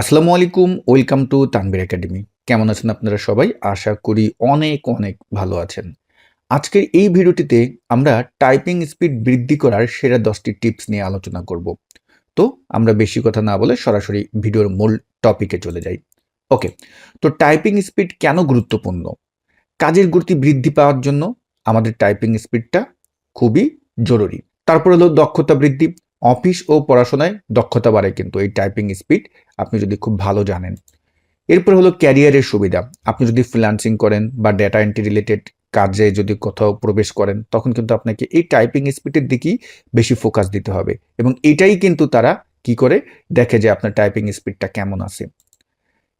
আসসালামু আলাইকুম, welcome to Tanvir academy. কেমন আছেন আপনারা সবাই? আশা করি অনেক অনেক ভালো আছেন। আজকের এই ভিডিওটিতে আমরা টাইপিং স্পিড বৃদ্ধি করার সেরা দশটি টিপস নিয়ে আলোচনা করব। তো আমরা বেশি কথা না বলে সরাসরি ভিডিওর মূল টপিকে চলে যাই। ওকে, তো টাইপিং স্পিড কেন গুরুত্বপূর্ণ? কাজের গতি বৃদ্ধি পাওয়ার জন্য আমাদের টাইপিং স্পিডটা খুবই জরুরি। তারপর হলো দক্ষতা বৃদ্ধি। অফিস ও পড়াশোনায় দক্ষতা বাড়ে কিন্তু এই টাইপিং স্পিড আপনি যদি খুব ভালো জানেন। এরপর হলো ক্যারিয়ারের সুবিধা। আপনি যদি ফ্রিল্যান্সিং করেন বা ডেটা এন্ট্রি রিলেটেড কাজে যদি কোথাও প্রবেশ করেন, তখন কিন্তু আপনাকে এই টাইপিং স্পিডের দিকেই বেশি ফোকাস দিতে হবে এবং এটাই কিন্তু তারা কি করে? দেখে যে আপনার টাইপিং স্পিডটা কেমন আছে।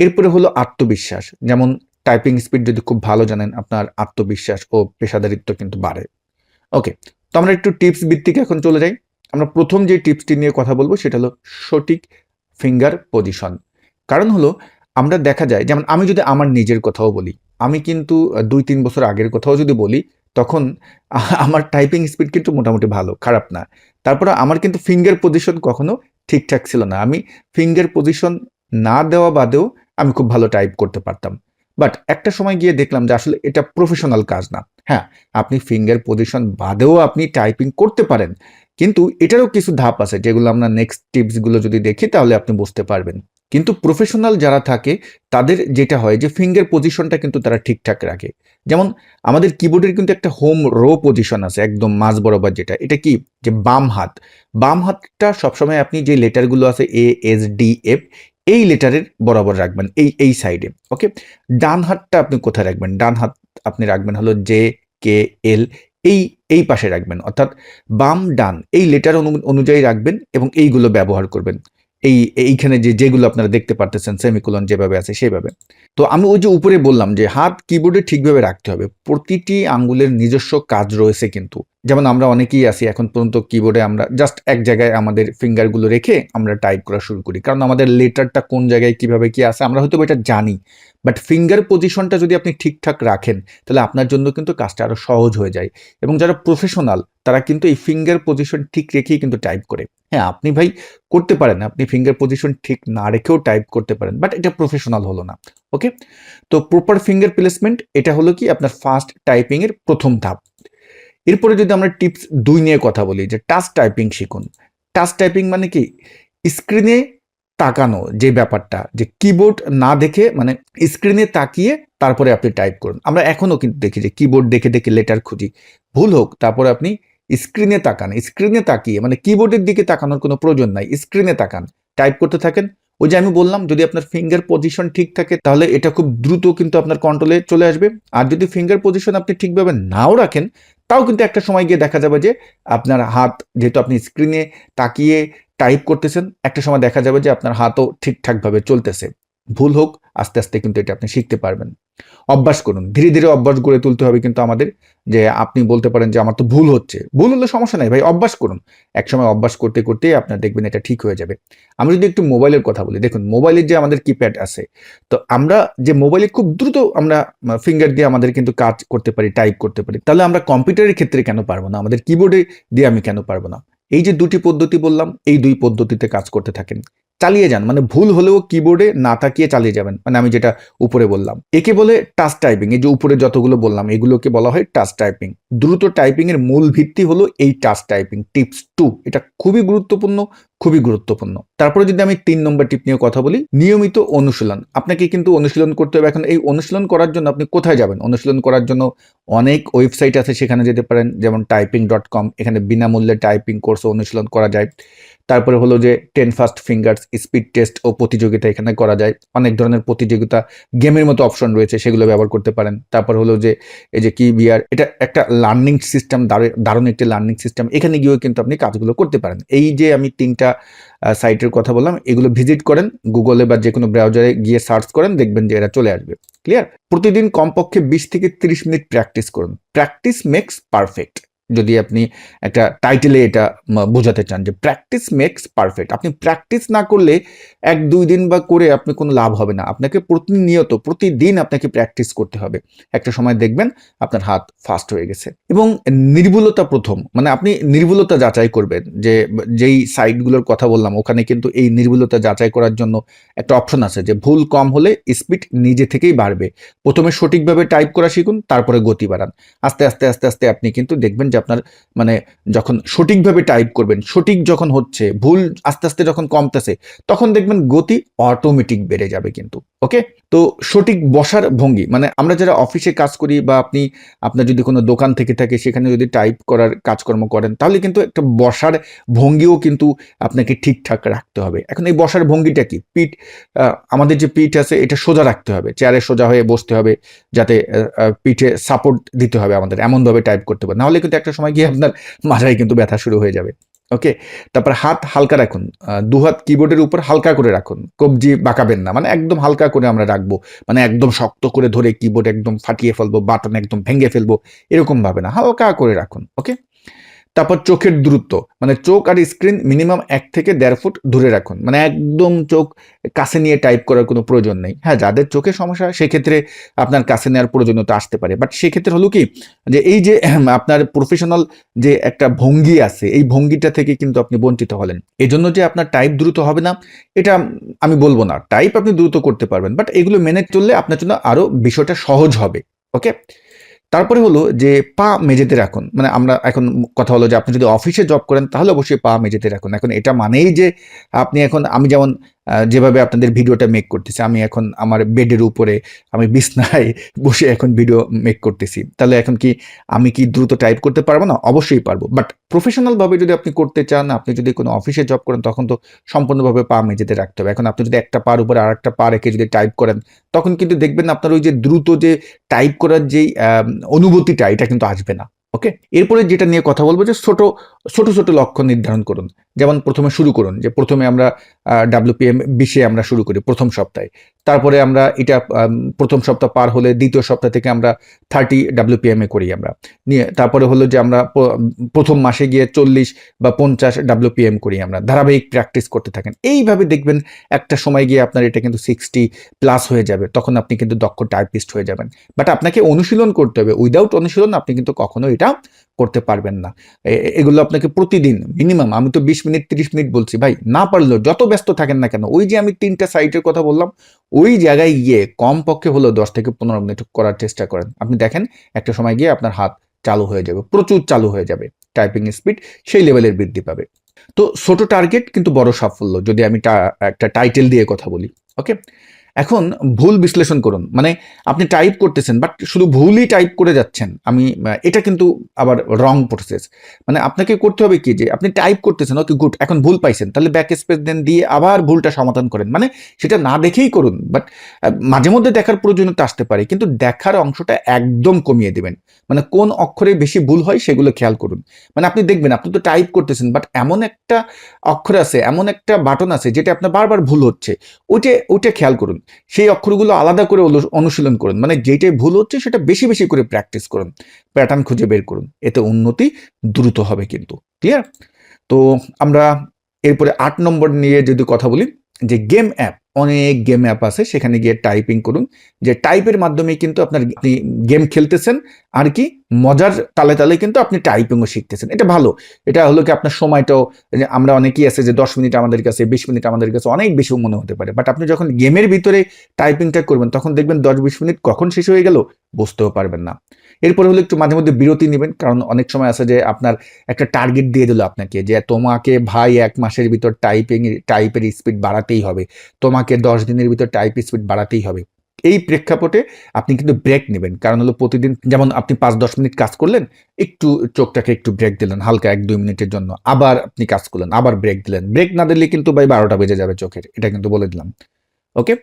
এরপরে হলো আত্মবিশ্বাস। যেমন টাইপিং স্পিড যদি খুব ভালো জানেন, আপনার আত্মবিশ্বাস ও পেশাদারিত্ব কিন্তু বাড়ে। ওকে তো আমরা একটু টিপস ভিত্তিক এখন চলে যাই। আমরা প্রথম যে টিপসটি নিয়ে কথা বলব সেটা হলো সঠিক ফিঙ্গার পজিশন কারণ হলো, আমরা দেখা যায়, যেমন আমি যদি আমার নিজের কথাও বলি, আমি কিন্তু দুই তিন বছর আগের কথাও যদি বলি, তখন আমার টাইপিং স্পিড কিন্তু মোটামুটি ভালো, খারাপ না। তারপরে আমার কিন্তু ফিঙ্গার পজিশন কখনো ঠিকঠাক ছিল না। আমি ফিঙ্গার পজিশন না দেওয়া বাদেও আমি খুব ভালো টাইপ করতে পারতাম। বাট একটা সময় গিয়ে দেখলাম যে আসলে এটা প্রফেশনাল কাজ না। হ্যাঁ আপনি ফিঙ্গার পজিশন বাদেও আপনি টাইপিং করতে পারেন কিন্তু এটারও কিছু ধাপ আছে যেগুলো আমরা নেক্সট টিপসগুলো যদি দেখি তাহলে আপনি বুঝতে পারবেন। কিন্তু প্রফেশনাল যারা থাকে, তাদের যেটা হয় যে ফিঙ্গার পজিশনটা কিন্তু তারা ঠিকঠাক রাখে। যেমন আমাদের কিবোর্ডের কিন্তু একটা হোম রো পজিশন আছে, একদম মাঝ বরাবর যেটা। এটা কি? যে বাম হাত। বাম হাতটা সবসময় আপনি যে লেটারগুলো আছে এ এস ডি এফ এই লেটারের বরাবর রাখবেন, এই এই সাইডে ওকে ডান হাতটা আপনি কোথায় রাখবেন? ডান হাত আপনি রাখবেন হলো জে কে এল এই এই পাশে রাখবেন। অর্থাৎ বাম, ডান এই লেটার অনুযায়ী রাখবেন এবং এইগুলো ব্যবহার করবেন। এই, এইখানে যে, যেগুলো আপনারা দেখতে পারতেছেন সেমিকোলন যেভাবে আছে সেভাবে তো আমি ওই যে উপরে বললাম যে, হাত কিবোর্ডে ঠিকভাবে রাখতে হবে। প্রতিটি আঙ্গুলের নিজস্ব কাজ রয়েছে কিন্তু। যেমন আমরা অনেকেই আছি, এখন পর্যন্ত কিবোর্ডে আমরা জাস্ট এক জায়গায় আমাদের ফিঙ্গারগুলো রেখে আমরা টাইপ করা শুরু করি। কারণ আমাদের লেটারটা কোন জায়গায় কীভাবে কি আছে, আমরা হয়তো এটা জানি। বাট ফিঙ্গার পজিশনটা যদি আপনি ঠিকঠাক রাখেন, তাহলে আপনার জন্য কিন্তু কাজটা আরও সহজ হয়ে যায়। এবং যারা প্রফেশনাল তারা কিন্তু এই ফিঙ্গার পজিশন ঠিক রেখেই কিন্তু টাইপ করে। হ্যাঁ আপনি ভাই করতে পারেন, আপনি ফিঙ্গার পজিশন ঠিক না রেখেও টাইপ করতে পারেন বাট এটা প্রফেশনাল হলো না ওকে তো প্রপার ফিঙ্গার প্লেসমেন্ট এটা হলো কি আপনার ফার্স্ট টাইপিং এর প্রথম ধাপ। এরপরে যদি আমরা টিপস দুই নিয়ে কথা বলি, যে টাচ টাইপিং শিখুন। টাচ টাইপিং মানে কি? স্ক্রিনে তাকানো যে ব্যাপারটা, যে কিবোর্ড না দেখে মানে স্ক্রিনে তাকিয়ে তারপরে আপনি টাইপ করুন। আমরা এখনও কিন্তু দেখি যে কিবোর্ড দেখে দেখে লেটার খুঁজি। ভুল হোক, তারপরে আপনি স্ক্রিনে তাকান, স্ক্রিনে তাকিয়ে মানে কিবোর্ডের দিকে তাকানোর কোনো প্রয়োজন নাই, স্ক্রিনে তাকান টাইপ করতে থাকেন। ওই যে আমি বললাম, যদি আপনার ফিঙ্গার পজিশন ঠিক থাকে, তাহলে এটা খুব দ্রুত কিন্তু আপনার কন্ট্রোলে চলে আসবে। আর যদি ফিঙ্গার পজিশন আপনি ঠিকভাবে নাও রাখেন, তাও কিন্তু একটা সময় গিয়ে দেখা যাবে যে আপনার হাত, যেহেতু আপনি স্ক্রিনে তাকিয়ে টাইপ করতেছেন, একটা সময় দেখা যাবে যে আপনার হাতও ঠিকঠাকভাবে চলতেছে। ভুল হোক, আস্তে আস্তে কিন্তু এটা আপনি শিখতে পারবেন। অভ্যাস করুন। ধীরে ধীরে অভ্যাস গড়ে তুলতে হবে কিন্তু আমাদের যে আপনি বলতে পারেন যে আমার তো ভুল হচ্ছে। ভুল হলে সমস্যা নাই ভাই, অভ্যাস করুন। একসময় অভ্যাস করতে করতে আপনার দেখবেন এটা ঠিক হয়ে যাবে। আমি যদি একটু মোবাইলের কথা বলি, দেখুন মোবাইলের যে আমাদের কিপ্যাড আছে, তো আমরা যে মোবাইলে খুব দ্রুত আমরা ফিঙ্গার দিয়ে আমাদের কিন্তু কাজ করতে পারি টাইপ করতে পারি, তাহলে আমরা কম্পিউটারের ক্ষেত্রে কেন পারব না? আমাদের কিবোর্ডে দিয়ে আমি কেন পারব না? এই যে দুটি পদ্ধতি বললাম, এই দুই পদ্ধতিতে কাজ করতে থাকেন। চালিয়ে যান মানে ভুল হলেও কিবোর্ডে না তাকিয়ে চালিয়ে যাবেন মানে আমি যেটা উপরে বললাম। একে বলে টাচ টাইপিং এই যে উপরে যতগুলো বললাম, এগুলোকে বলা হয় টাচ টাইপিং দ্রুত টাইপিং এর মূল ভিত্তি হলো এই টাচ টাইপিং টিপস টু এটা খুবই গুরুত্বপূর্ণ খুবই গুরুত্বপূর্ণ। তারপরে যদি আমি তিন নম্বর টিপ নিয়ে কথা বলি, নিয়মিত অনুশীলন। আপনাকে কিন্তু অনুশীলন করতে হবে। এখন এই অনুশীলন করার জন্য আপনি কোথায় যাবেন? অনুশীলন করার জন্য অনেক ওয়েবসাইট আছে সেখানে যেতে পারেন, যেমন টাইপিং ডট কম এখানে বিনামূল্যে টাইপিং কোর্স অনুশীলন করা যায়। তারপরে হলো যে ten fast fingers speed test ও প্রতিযোগিতা এখানে করা যায়। অনেক ধরনের প্রতিযোগিতা গেমের মতো অপশন রয়েছে, সেগুলো ব্যবহার করতে পারেন। তারপর হলো যে এই যে কি বিআর এটা একটা লার্নিং সিস্টেম দারুণ একটি লার্নিং সিস্টেম এখানে গিয়েও কিন্তু আপনি কাজগুলো করতে পারেন। এই যে আমি তিনটা সাইটের কথা বললাম, এগুলো ভিজিট করেন গুগলে বা যে কোনো ব্রাউজারে গিয়ে সার্চ করেন, দেখবেন যে এরা চলে আসবে। ক্লিয়ার প্রতিদিন কমপক্ষে বিশ থেকে তিরিশ মিনিট প্র্যাকটিস করুন। প্র্যাকটিস মেক্স পারফেক্ট যদি আপনি একটা টাইটেলে এটা বোঝাতে চান যে প্র্যাকটিস মেক্স পারফেক্ট আপনি প্র্যাকটিস না করলে এক, দুই দিন বা করে আপনি কোনো লাভ হবে না। আপনাকে প্রতিনিয়ত, প্রতিদিন আপনাকে প্র্যাকটিস করতে হবে। একটা সময় দেখবেন আপনার হাত ফাস্ট হয়ে গেছে। এবং নির্ভুলতা প্রথম। মানে আপনি নির্ভুলতা যাচাই করবেন যে যেই সাইটগুলোর কথা বললাম, ওখানে কিন্তু এই নির্ভুলতা যাচাই করার জন্য একটা অপশন আছে যে ভুল কম হলে স্পিড নিজে থেকেই বাড়বে। প্রথমে সঠিকভাবে টাইপ করা শিখুন, তারপরে গতি বাড়ান। আস্তে আস্তে আস্তে আস্তে আপনি কিন্তু দেখবেন যে আপনার মানে যখন সঠিকভাবে টাইপ করবেন, সঠিক যখন হচ্ছে, ভুল আস্তে আস্তে যখন কমতেছে, তখন দেখবেন গতি অটোমেটিক বেড়ে যাবে কিন্তু ওকে তো সঠিক বসার ভঙ্গি মানে আমরা যারা অফিসে কাজ করি বা আপনি, আপনার যদি কোনো দোকান থেকে থাকে, সেখানে যদি টাইপ করার কাজকর্ম করেন, তাহলে কিন্তু একটা বসার ভঙ্গিও কিন্তু আপনাকে ঠিকঠাক রাখতে হবে। এখন এই বসার ভঙ্গিটা কি? পিঠ আমাদের যে পিঠ আছে, এটা সোজা রাখতে হবে চেয়ারে সোজা হয়ে বসতে হবে, যাতে পিঠে সাপোর্ট দিতে হবে আমাদের, এমনভাবে টাইপ করতে হবে। নাহলে কিন্তু একটা সময় গিয়ে আপনার মাথায় কিন্তু ব্যথা শুরু হয়ে যাবে। ওকে? তারপর হাত হালকা রাখুন। দু হাত কিবোর্ডের উপর হালকা করে রাখুন। কবজি বাঁকাবেন না। মানে একদম হালকা করে আমরা রাখব। মানে একদম শক্ত করে ধরে কিবোর্ড একদম ফাটিয়ে ফেলব বাটন একদম ভেঙে ফেলব, এরকম ভাবে না। হালকা করে রাখুন। ওকে? তারপর চোখের দূরত্ব। মানে চোখ আর স্ক্রিন মিনিমাম এক থেকে দেড় ফুট দূরে রাখুন। মানে একদম চোখ কাছে নিয়ে টাইপ করার কোনো প্রয়োজন নেই। হ্যাঁ যাদের চোখের সমস্যা সেক্ষেত্রে আপনার কাছে নেওয়ার প্রয়োজনীয়তা আসতে পারে। বাট সেক্ষেত্রে হলো কি, যে এই যে আপনার প্রফেশনাল যে একটা ভঙ্গি আছে, এই ভঙ্গিটা থেকে কিন্তু আপনি বঞ্চিত হলেন। এজন্য যে আপনার টাইপ দ্রুত হবে না, এটা আমি বলব না। টাইপ আপনি দ্রুত করতে পারবেন। বাট এগুলো মেনে চললে আপনার জন্য আরও বিষয়টা সহজ হবে। ওকে তারপরে হলো যে পা মেঝেতে রাখুন। মানে আমরা এখন কথা হলো যে আপনি যদি অফিসে জব করেন তাহলে অবশ্যই পা মেঝেতে রাখুন। এখন এটা মানেই যে আপনি এখন আমি যেমন যেভাবে আপনাদের ভিডিওটা মেক করতেছি, আমি এখন আমার বেডের উপরে, আমি বিছনায় বসে এখন ভিডিও মেক করতেছি। তাহলে এখন কি আমি কি দ্রুত টাইপ করতে পারব না? অবশ্যই পারব। বাট প্রফেশনালভাবে যদি আপনি করতে চান, আপনি যদি কোনো অফিসে জব করেন, তখন তো সম্পূর্ণভাবে পা মেঝেতে রাখতে হবে। এখন আপনি যদি একটা পার উপরে আর একটা পা রেখে যদি টাইপ করেন, তখন কিন্তু দেখবেন আপনার ওই যে দ্রুত যে টাইপ করার যেই অনুভূতিটা, এটা কিন্তু আসবে না। ওকে এরপরে যেটা নিয়ে কথা বলব যে ছোট ছোট ছোট লক্ষ্য নির্ধারণ করুন। যেমন প্রথমে শুরু করুন, যে প্রথমে আমরা ডাব্লিউপিএম বিশে আমরা শুরু করি প্রথম সপ্তাহে। তারপরে আমরা এটা প্রথম সপ্তাহ পার হলে দ্বিতীয় সপ্তাহ থেকে আমরা থার্টি ডাব্লিউপিএম করি আমরা। নিয়ে তারপরে হলো যে আমরা প্রথম মাসে গিয়ে চল্লিশ বা পঞ্চাশ ডাব্লিউপিএম করি আমরা। ধারাবাহিক প্র্যাকটিস করতে থাকেন। এইভাবে দেখবেন একটা সময় গিয়ে আপনার এটা কিন্তু সিক্সটি প্লাস হয়ে যাবে। তখন আপনি কিন্তু দক্ষ টাইপিস্ট হয়ে যাবেন। বাট আপনাকে অনুশীলন করতে হবে। উইদাউট অনুশীলন আপনি কিন্তু কখনো এটা করতে পারবেন না। এগুলো আপনাকে প্রতিদিন মিনিমাম আমি তো বিশ মিনিট, তিরিশ মিনিট বলছি, ভাই না পারলেও যত ব্যস্ত থাকেন না কেন, ওই যে আমি তিনটা সাইটের কথা বললাম, ওই জায়গায় গিয়ে কম পক্ষে হলেও দশ থেকে পনেরো মিনিট করার চেষ্টা করেন। আপনি দেখেন, একটা সময় গিয়ে আপনার হাত চালু হয়ে যাবে, প্রচুর চালু হয়ে যাবে টাইপিং স্পিড সেই লেভেলের বৃদ্ধি পাবে। তো ছোট টার্গেট কিন্তু বড় সাফল্য, যদি আমি একটা টাইটেল দিয়ে কথা বলি ওকে এখন ভুল বিশ্লেষণ করুন। মানে আপনি টাইপ করতেছেন বাট শুধু ভুলই টাইপ করে যাচ্ছেন। আমি, এটা কিন্তু আবার রং প্রসেস মানে আপনাকে করতে হবে কি যে, আপনি টাইপ করতেছেন ওকে গুড এখন ভুল পাইছেন, তাহলে ব্যাক স্পেস দেন দিয়ে আবার ভুলটা সমাধান করেন। মানে সেটা না দেখেই করুন বাট মাঝে মধ্যে দেখার প্রয়োজনীয়তা আসতে পারে, কিন্তু দেখার অংশটা একদম কমিয়ে দেবেন। মানে কোন অক্ষরে বেশি ভুল হয় সেগুলো খেয়াল করুন। মানে আপনি দেখবেন, আপনি তো টাইপ করতেছেন বাট এমন একটা অক্ষর আছে, এমন একটা বাটন আছে, যেটা আপনার বারবার ভুল হচ্ছে, ওইটা ওইটা খেয়াল করুন। সেই অক্ষরগুলো আলাদা করে অনুশীলন করুন। মানে যেটাই ভুল হচ্ছে সেটা বেশি বেশি করে প্র্যাকটিস করুন। প্যাটার্ন খুঁজে বের করুন। এতে উন্নতি দ্রুত হবে কিন্তু। ক্লিয়ার তো আমরা এরপরে আট নম্বর নিয়ে যদি কথা বলি, যে গেম অ্যাপ অনেক গেম অ্যাপ আছে, সেখানে গিয়ে টাইপিং করুন। যে টাইপের মাধ্যমে কিন্তু আপনার গেম খেলতেছেন, আর কি মজার তালে তালে কিন্তু আপনি টাইপিংও শিখতেছেন। এটা ভালো। এটা হলো কি আপনার সময়টাও আমরা অনেকেই আছে যে দশ মিনিট আমাদের কাছে, বিশ মিনিট আমাদের কাছে অনেক বেশি মনে হতে পারে। বাট আপনি যখন গেমের ভিতরে টাইপিংটা করবেন, তখন দেখবেন দশ বিশ মিনিট কখন শেষ হয়ে গেল, বুঝতেও পারবেন না। এরপরে হলো একটু মাঝে মধ্যে বিরতি নেবেন, কারণ অনেক সময় আছে যে আপনার একটা টার্গেট দিয়ে দিল আপনাকে যে তোমাকে ভাই এক মাসের ভিতর টাইপিং টাইপের স্পিড বাড়াতেই হবে, তোমাকে দশ দিনের ভিতর টাইপ স্পিড বাড়াতেই হবে। এই প্রেক্ষাপটে আপনি কিন্তু ব্রেক নেবেন, কারণ হলো প্রতিদিন যেমন আপনি পাঁচ দশ মিনিট কাজ করলেন, একটু চোখটাকে একটু ব্রেক দিলেন, হালকা এক দুই মিনিটের জন্য, আবার আপনি কাজ করলেন, আবার ব্রেক দিলেন। ব্রেক না দিলে কিন্তু ভাই বারোটা বেজে যাবে চোখের, এটা কিন্তু বলে দিলাম। ওকে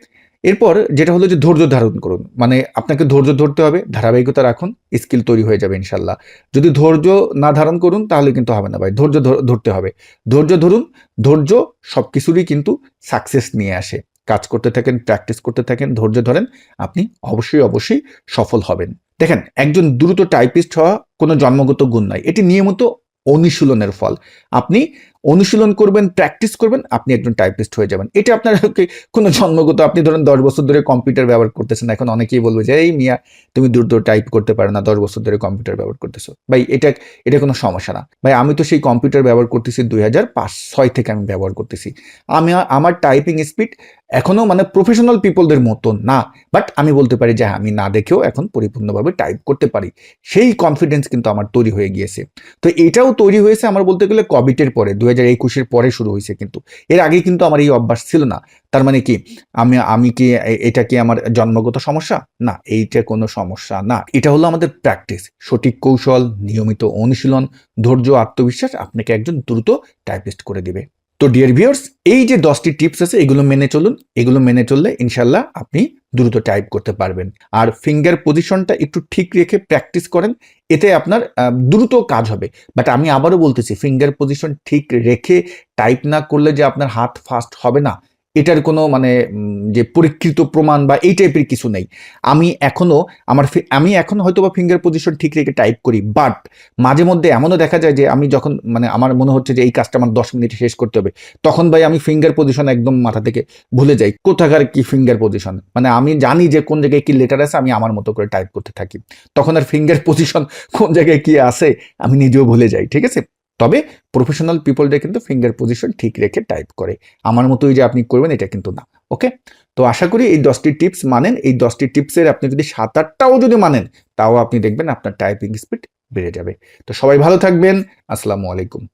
এরপর যেটা হলো যে ধৈর্য ধারণ করুন। মানে আপনাকে ধৈর্য ধরতে হবে, ধারাবাহিকতা রাখুন, স্কিল তৈরি হয়ে যাবে ইনশাল্লাহ যদি ধৈর্য না ধারণ করুন তাহলে কিন্তু হবে না ভাই, ধৈর্য ধর- ধরতে হবে। ধৈর্য ধরুন, ধৈর্য সব কিছুরই কিন্তু সাকসেস নিয়ে আসে। কাজ করতে থাকেন প্র্যাকটিস করতে থাকেন, ধৈর্য ধরেন, আপনি অবশ্যই অবশ্যই সফল হবেন। দেখেন, একজন দ্রুত টাইপিস্ট হওয়া কোনো জন্মগত গুণ নয় এটি নিয়মিত অনুশীলনের ফল। আপনি অনুশীলন করবেন প্র্যাকটিস করবেন আপনি একজন টাইপিস্ট হয়ে যাবেন। এটা আপনার কোনো জন্মগত আপনি ধরেন দশ বছর ধরে কম্পিউটার ব্যবহার করতেছেন এখন অনেকেই বলবে যে এই মিয়া তুমি দ্রুত টাইপ করতে পারো না দশ বছর ধরে কম্পিউটার ব্যবহার করতেছো। ভাই এটা এটা কোনো সমস্যা না। ভাই আমি তো সেই কম্পিউটার ব্যবহার করতেছি দুই হাজার পাঁচ ছয় থেকে আমি ব্যবহার করতেছি। আমি আমার টাইপিং স্পিড এখনও মানে প্রফেশনাল পিপলদের মতো না বাট আমি বলতে পারি যে হ্যাঁ, আমি না দেখেও এখন পরিপূর্ণভাবে টাইপ করতে পারি। সেই কনফিডেন্স কিন্তু আমার তৈরি হয়ে গিয়েছে। তো এটাও তৈরি হয়েছে আমার বলতে গেলে কোভিডের পরে দু হাজার একুশের পরে শুরু হয়েছে কিন্তু। এর আগে কিন্তু আমার এই অভ্যাস ছিল না। তার মানে কি? আমি আমি কি এটা কি আমার জন্মগত সমস্যা? না, এইটা কোনো সমস্যা না। এটা হলো আমাদের প্র্যাকটিস সঠিক কৌশল, নিয়মিত অনুশীলন, ধৈর্য, আত্মবিশ্বাস আপনাকে একজন দ্রুত টাইপিস্ট করে দিবে। তো ডিয়ার ভিউয়ার্স এই যে দশটি টিপস আছে, এগুলো মেনে চলুন। এগুলো মেনে চললে ইনশাল্লাহ আপনি দ্রুত টাইপ করতে পারবেন। আর ফিঙ্গার পজিশনটা একটু ঠিক রেখে প্র্যাকটিস করেন, এতে আপনার দ্রুত কাজ হবে। বাট আমি আবারও বলতেছি ফিঙ্গার পজিশন ঠিক রেখে টাইপ না করলে যে আপনার হাত ফাস্ট হবে না এটার কোনো মানে যে পরীক্ষিত প্রমাণ বা এই টাইপের কিছু নেই। আমি এখনও আমার আমি এখন হয়তো বা ফিঙ্গার পজিশন ঠিক রেখে টাইপ করি বাট মাঝে মধ্যে এমনও দেখা যায় যে আমি যখন মানে আমার মনে হচ্ছে যে এই কাজটা আমার দশ মিনিটে শেষ করতে হবে, তখন ভাই আমি ফিঙ্গার পজিশন একদম মাথা থেকে ভুলে যাই। কোথাকার কি ফিঙ্গার পজিশন মানে আমি জানি যে কোন জায়গায় কি লেটার আছে, আমি আমার মতো করে টাইপ করতে থাকি। তখন আর ফিঙ্গার পজিশন কোন জায়গায় কি আছে, আমি নিজেও ভুলে যাই, ঠিক আছে? তবে প্রফেশনাল পিপলরা কিন্তু ফিঙ্গার পজিশন ঠিক রেখে টাইপ করে। আমার মতোই যে আপনি করবেন, এটা কিন্তু না ওকে তো আশা করি এই দশটি টিপস মানেন। এই দশটি টিপসের আপনি যদি সাত আটটাও যদি মানেন, তাও আপনি দেখবেন আপনার টাইপিং স্পিড বেড়ে যাবে। তো সবাই ভালো থাকবেন। আসসালামু আলাইকুম।